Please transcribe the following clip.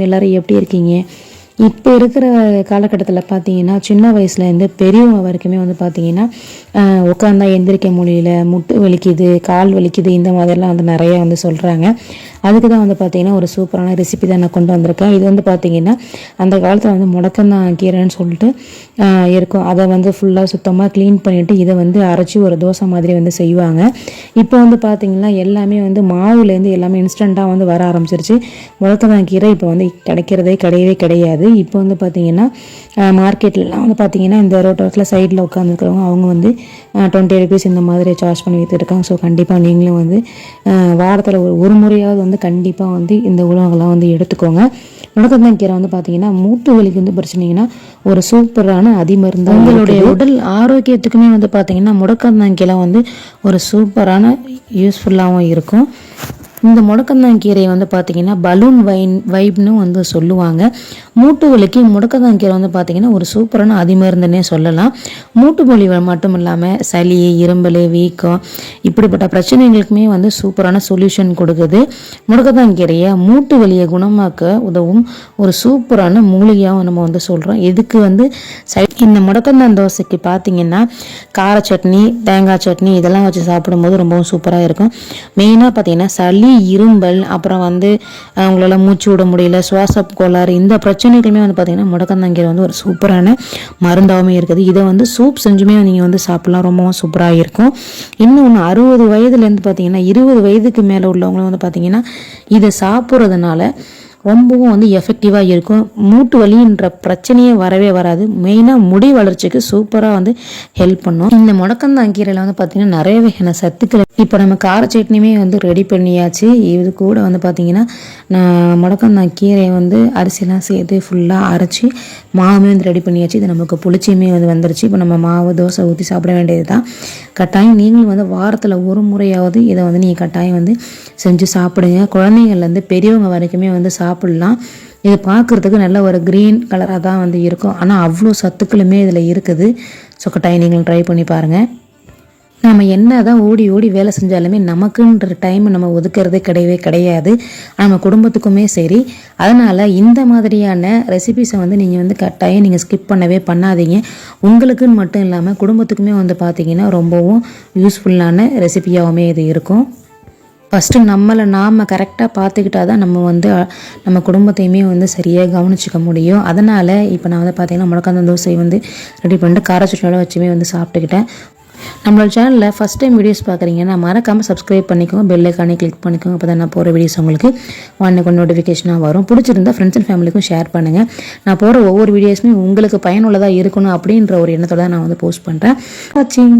வலைக்கும் எல்லோரும் எப்படி இருக்கீங்க? இப்போ இருக்கிற காலகட்டத்தில் பார்த்தீங்கன்னா சின்ன வயசுலேருந்து பெரியவங்க வரைக்குமே வந்து பார்த்தீங்கன்னா உட்காந்தா எந்திரிக்க முடியல முட்டு வலிக்குது கால் வலிக்குது இந்த மாதிரிலாம் வந்து நிறைய வந்து சொல்கிறாங்க அதுக்கு தான் வந்து பார்த்தீங்கன்னா ஒரு சூப்பரான ரெசிபி தான் நான் கொண்டு வந்திருக்கேன். இது வந்து பார்த்தீங்கன்னா அந்த காலத்தில் வந்து முடக்கந்தான் கீரைன்னு சொல்லிட்டு இருக்கும். அதை வந்து ஃபுல்லாக சுத்தமாக க்ளீன் பண்ணிவிட்டு இதை வந்து அரைச்சி ஒரு தோசை மாதிரி வந்து செய்வாங்க. இப்போ வந்து பார்த்தீங்கன்னா எல்லாமே வந்து மாவுலேருந்து எல்லாமே இன்ஸ்டண்ட்டாக வந்து வர ஆரம்பிச்சிருச்சு. முடக்கந்தான் கீரை இப்போ வந்து கிடைக்கிறதே கிடையவே கிடையாது. இப்போ வந்து பார்த்தீங்கன்னா மார்க்கெட்லலாம் வந்து பார்த்தீங்கன்னா இந்த ரோட்டோரத்தில் சைடில் உட்காந்துருக்கிறவங்க அவங்க வந்து டுவெண்ட்டி ருபீஸ் இந்த மாதிரி சார்ஜ் பண்ணி விற்றுருக்காங்க ஸோ கண்டிப்பாக நீங்களும் வந்து வாரத்தில் ஒரு ஒரு முறையாவது வந்து கண்டிப்பாக வந்து இந்த உணவுகள்லாம் வந்து எடுத்துக்கோங்க. முடக்கத்தான் கீரை வந்து பார்த்தீங்கன்னா மூட்டு வலிக்கு வந்து பிரச்சனைங்கன்னா ஒரு சூப்பரான அதிமருந்து உங்களுடைய உடல் ஆரோக்கியத்துக்குமே வந்து பார்த்தீங்கன்னா முடக்கத்தான் கீரை வந்து ஒரு சூப்பரான யூஸ்ஃபுல்லாகவும் இருக்கும். இந்த முடக்கந்தாங்கீரையை வந்து பார்த்தீங்கன்னா பலூன் வைன் வைப்னு வந்து சொல்லுவாங்க. மூட்டு வலிக்கு முடக்கந்தாங்கீரை வந்து பார்த்தீங்கன்னா ஒரு சூப்பரான அதிமருந்துன்னே சொல்லலாம். மூட்டு வலி மட்டும் இல்லாமல் சளி இரும்பல் வீக்கம் இப்படிப்பட்ட பிரச்சனைகளுக்குமே வந்து சூப்பரான சொல்யூஷன் கொடுக்குது. முடக்கத்தாங்கீரையை மூட்டு வலியை குணமாக்க உதவும் ஒரு சூப்பரான மூலிகையாகவும் நம்ம வந்து சொல்கிறோம் இதுக்கு வந்து இந்த முடக்கந்தான் தோசைக்கு பார்த்தீங்கன்னா கார சட்னி தேங்காய் சட்னி இதெல்லாம் வச்சு சாப்பிடும்போது ரொம்பவும் சூப்பராக இருக்கும். மெயினாக பார்த்தீங்கன்னா சளி இரும்பல் அப்புறம் வந்து அவங்களால மூச்சு விட முடியல சுவாச கோளாறு இந்த பிரச்சனைகளுமே வந்து பார்த்தீங்கன்னா முடக்கந்தாங்கீரை வந்து ஒரு சூப்பரான மருந்தாகவும் இருக்குது. இதை வந்து சூப் செஞ்சுமே நீங்கள் வந்து சாப்பிட்லாம். ரொம்பவும் சூப்பராக இருக்கும். இன்னொன்று அறுபது வயதுலேருந்து பார்த்தீங்கன்னா இருபது வயதுக்கு மேலே உள்ளவங்களும் வந்து பார்த்தீங்கன்னா இதை சாப்பிட்றதுனால ரொம்பவும் வந்து எஃபெக்டிவாக இருக்கும். மூட்டு வலின்ற பிரச்சனையே வரவே வராது. மெயினாக முடி வளர்ச்சிக்கு சூப்பராக வந்து ஹெல்ப் பண்ணும். இந்த முடக்கந்தான் கீரையில் வந்து பார்த்திங்கன்னா நிறைய வகையான சத்துக்கள். இப்போ நம்ம கார சட்னியுமே வந்து ரெடி பண்ணியாச்சு. இது கூட வந்து பார்த்திங்கன்னா நான் முடக்கந்தான் கீரையை வந்து அரிசிலாம் சேர்த்து ஃபுல்லாக அரைச்சி மாவுமே வந்து ரெடி பண்ணியாச்சு. இது நமக்கு புளிச்சியுமே வந்து வந்துருச்சு. இப்போ நம்ம மாவு தோசை ஊற்றி சாப்பிட வேண்டியது தான் கட்டாயம் நீங்களும் வந்து வாரத்தில் ஒரு முறையாவது இதை வந்து நீங்கள் கட்டாயம் வந்து செஞ்சு சாப்பிடுங்க. குழந்தைங்கள்லேருந்து பெரியவங்க வரைக்குமே வந்து சாப்பிடலாம். இது பார்க்குறதுக்கு நல்ல ஒரு க்ரீன் கலராக தான் வந்து இருக்கும். ஆனால் அவ்வளோ சத்துக்களுமே இதில் இருக்குது. ஸோ கட்டாயம் நீங்கள் ட்ரை பண்ணி பாருங்கள் நம்ம என்ன தான் ஓடி ஓடி வேலை செஞ்சாலுமே நமக்குன்ற டைம் நம்ம ஒதுக்குறதே கிடையவே கிடையாது. நம்ம குடும்பத்துக்குமே சரி. அதனால் இந்த மாதிரியான ரெசிபிஸை வந்து நீங்கள் வந்து கட்டாயம் நீங்கள் ஸ்கிப் பண்ணவே பண்ணாதீங்க. உங்களுக்குன்னு மட்டும் இல்லாமல் குடும்பத்துக்குமே வந்து பார்த்தீங்கன்னா ரொம்பவும் யூஸ்ஃபுல்லான ரெசிபியாகவுமே இது இருக்கும். ஃபஸ்ட்டு நம்மளை நாம் கரெக்டாக பார்த்துக்கிட்டா தான் நம்ம வந்து நம்ம குடும்பத்தையுமே வந்து சரியாக கவனிச்சிக்க முடியும். அதனால் இப்போ நான் வந்து பார்த்தீங்கன்னா முழக்காந்த தோசை வந்து ரெடி பண்ணிட்டு கார சட்னியோட வச்சுமே வந்து சாப்பிட்டுக்கிட்டேன். நம்மளோட சேனலில் ஃபஸ்ட் டைம் வீடியோஸ் பார்க்குறீங்கன்னா மறக்காமல் சப்ஸ்கிரைப் பண்ணிக்கோங்க பெல் ஐக்கானே கிளிக் பண்ணிக்கோங்க அப்போ தான் நான் போகிற வீடியோஸ் உங்களுக்கு ஒன்றுக்கு நோட்டிஃபிகேஷனாக வரும். பிடிச்சிருந்தா ஃப்ரெண்ட்ஸ் அண்ட் ஃபேமிலிக்கும் ஷேர் பண்ணுங்கள் நான் போகிற ஒவ்வொரு வீடியோஸுமே உங்களுக்கு பயனுள்ளதாக இருக்கணும் அப்படின்ற ஒரு எண்ணத்தோட தான் நான் வந்து போஸ்ட் பண்ணுறேன் வாட்சிங்